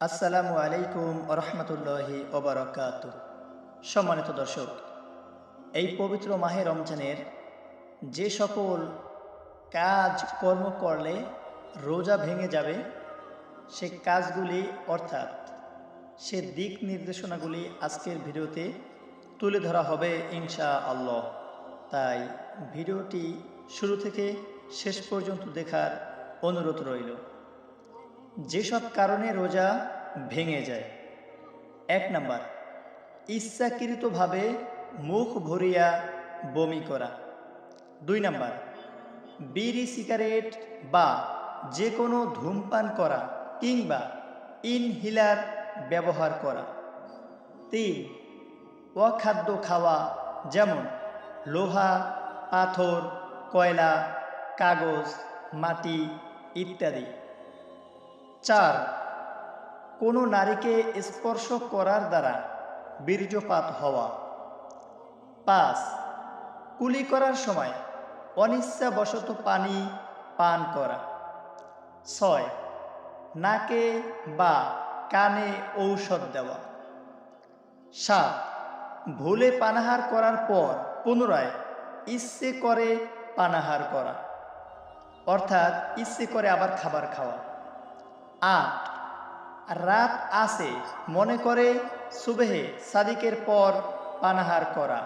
আসসালামু আলাইকুম রহমতুল্লাহি ওবরাকাত সম্মানিত দর্শক, এই পবিত্র মাহে রমজানের যে সকল কাজ, কর্ম করলে রোজা ভেঙে যাবে, সে কাজগুলি অর্থাৎ সে দিক নির্দেশনাগুলি আজকের ভিডিওতে তুলে ধরা হবে ইনশা আল্লাহ তাই ভিডিওটি শুরু থেকে শেষ পর্যন্ত দেখার অনুরোধ রইল। যেসব কারণে রোজা ভেঙে যায়। এক নাম্বার, ইচ্ছাকৃতভাবে মুখ ভরিয়া বমি করা। দুই নাম্বার, বিড়ি, সিগারেট বা যে কোনো ধূমপান করা কিংবা ইনহিলার ব্যবহার করা। তিন, অখাদ্য খাওয়া যেমন লোহা, পাথর, কয়লা, কাগজ, মাটি ইত্যাদি। চার, কোনো নারীকে স্পর্শ করার দ্বারা বীর্যপাত হওয়া। পাঁচ, কুলি করার সময় অনিচ্ছাবশত পানি পান করা। ছয়, নাকে বা কানে ঔষধ দেওয়া। সাত, ভুলে পানাহার করার পর পুনরায় ইচ্ছে করে পানাহার করা। অর্থাৎ ইচ্ছে করে আবার খাবার খাওয়া। আট রাত আসে মনে করে সুবেহে সাদিকের পর পানাহার করা।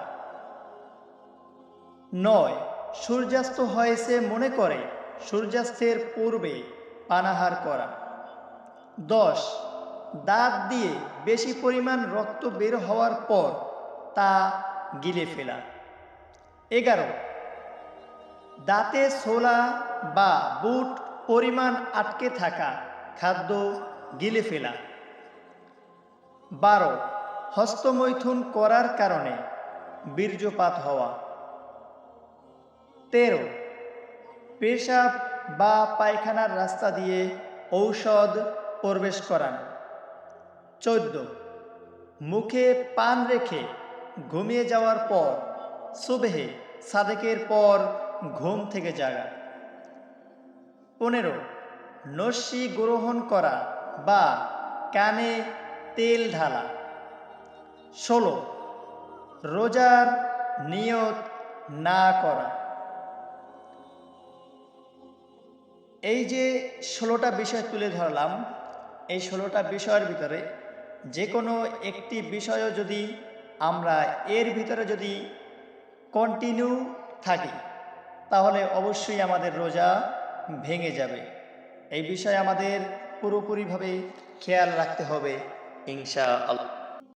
নয়, সূর্যাস্ত হয়েছে মনে করে সূর্যাস্তের পূর্বে পানাহার করা। দশ, দাঁত দিয়ে বেশি পরিমাণ রক্ত বের হওয়ার পর তা গিলে ফেলা। এগারো, দাঁতে ছোলা বা বুট পরিমাণ আটকে থাকা। খাদ্য গিলে ফেলা। বারো, হস্তমৈথুন করার কারণে বীর্যপাত হওয়া। তেরো, পেশাব বা পায়খানার রাস্তা দিয়ে ঔষধ প্রবেশ করানো। চোদ্দ, মুখে পান রেখে ঘুমিয়ে যাওয়ার পর সুবেহে সাদেকের পর ঘুম থেকে জাগা। পনেরো নস্যি গ্রহণ করা বা কানে তেল ঢালা। ষোলো, রোজার নিয়ত না করা। এই যে ষোলোটা বিষয় তুলে ধরলাম, এই ষোলোটা বিষয়ের ভিতরে যে কোনো একটি বিষয়ও যদি আমরা এর ভিতরে যদি কন্টিনিউ থাকি, তাহলে অবশ্যই আমাদের রোজা ভেঙে যাবে। এই বিষয়ে আমাদের পুরোপুরিভাবে খেয়াল রাখতে হবে ইনশা আল্লাহ